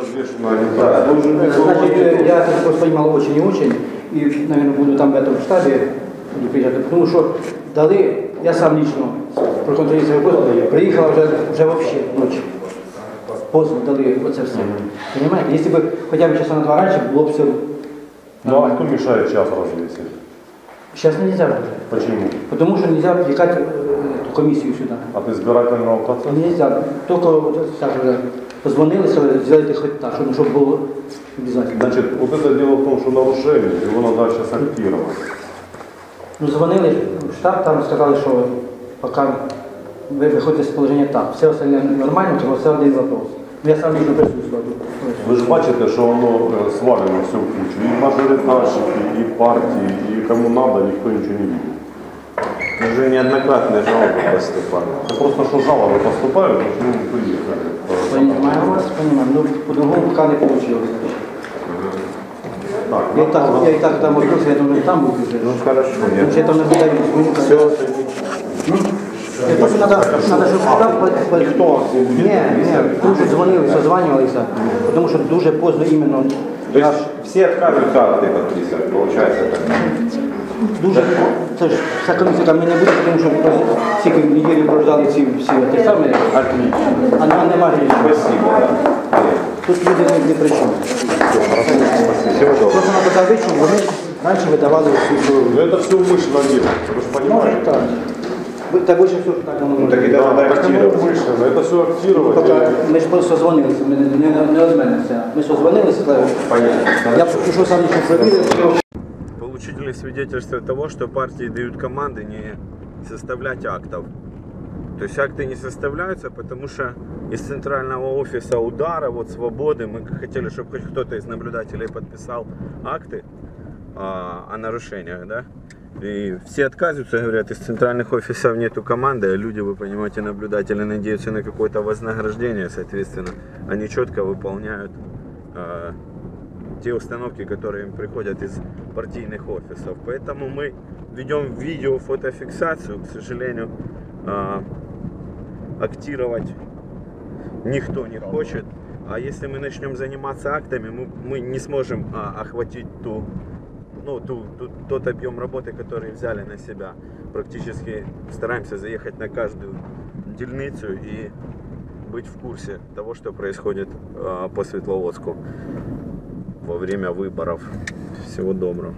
Значит, э, я это просто понимал очень и очень, и, наверное, буду там в этом штабе буду приїжджати, тому що дали, я сам лично проконтролював пост, приїхала вже, вже взагалі ночі. Поздно дали оце все. Понимаете? Якщо б хоча б часа на два раніше, було б все Ну а кто мешает час развесить? Зараз не можна вже. Почему? Тому що не можна комісію сюди. От избирательного процесса? Нельзя. Тільки так вже позвонили, сказали, зробити хоч так, щоб, щоб було обов'язково. Значит, вот это дело в том, что нарушение, его надо сейчас актировать. Ну, дзвонили в штаб, там сказали, що поки ви виходите з положення так. Все остальне нормально, тому все один вопрос. Ну, я сам лично присутствую. Ви ж бачите, що воно свалено все в кучу. І мажоритарщики, і партії, і кому надо, ніхто нічого не видит. Уже неоднократные жалобы поступали. Це просто що жалоби поступають, то ми приїхали. Понимаю вас, понимаю. Ну, по-другому поки не вийшло. Так, Я і так, я і так там відкрився, я думаю, там буду вже. Ну хорошо, Тому я що я там наблюдаю. все Я просто надо, надо, щоб штаб... по- по- Ні, ні, дуже дзвонили, созванювалися, тому що дуже поздно іменно То есть все отказываются акты подписывать, получается так. Дуже це ж вся комісія там ми не буде, тому що просто стільки неділю прождали ці всі ті самі, Отлично. а нам немає нічого. Спасибо, да. Тут люди не, не при чому. Всего доброго. Просто на показати, що вони раніше видавали всю Ну это все умышленно делается, вы же понимаете? так. Ви- Так більше все так воно. Ну так и Да, надо так оно актировать. умышленно, это все актировать. Поки ми ж просто созвонилися, ми не, не, не від мене це. Ми созвонилися, сказали, Понятно. я пішов сам лично провірив, Все. Получили свидетельство того, что партии дают команды не составлять актов. То есть акты не составляются, потому что из центрального офиса удара, вот свободы, мы хотели, чтобы хоть кто-то из наблюдателей подписал акты а, о нарушениях, да? И все отказываются, говорят, из центральных офисов нету команды, а люди, вы понимаете, наблюдатели надеются на какое-то вознаграждение, соответственно, они четко выполняют а, те установки, которые им приходят из партийных офисов. Поэтому мы ведем видео фотофиксацию, к сожалению, а, актировать никто не хочет. А если мы начнем заниматься актами, мы, мы не сможем а, охватить ту, ну, ту, ту- тот объем работы, который взяли на себя. Практически стараемся заехать на каждую дельницу и быть в курсе того, что происходит а, по Светловодску во время выборов. Всего доброго.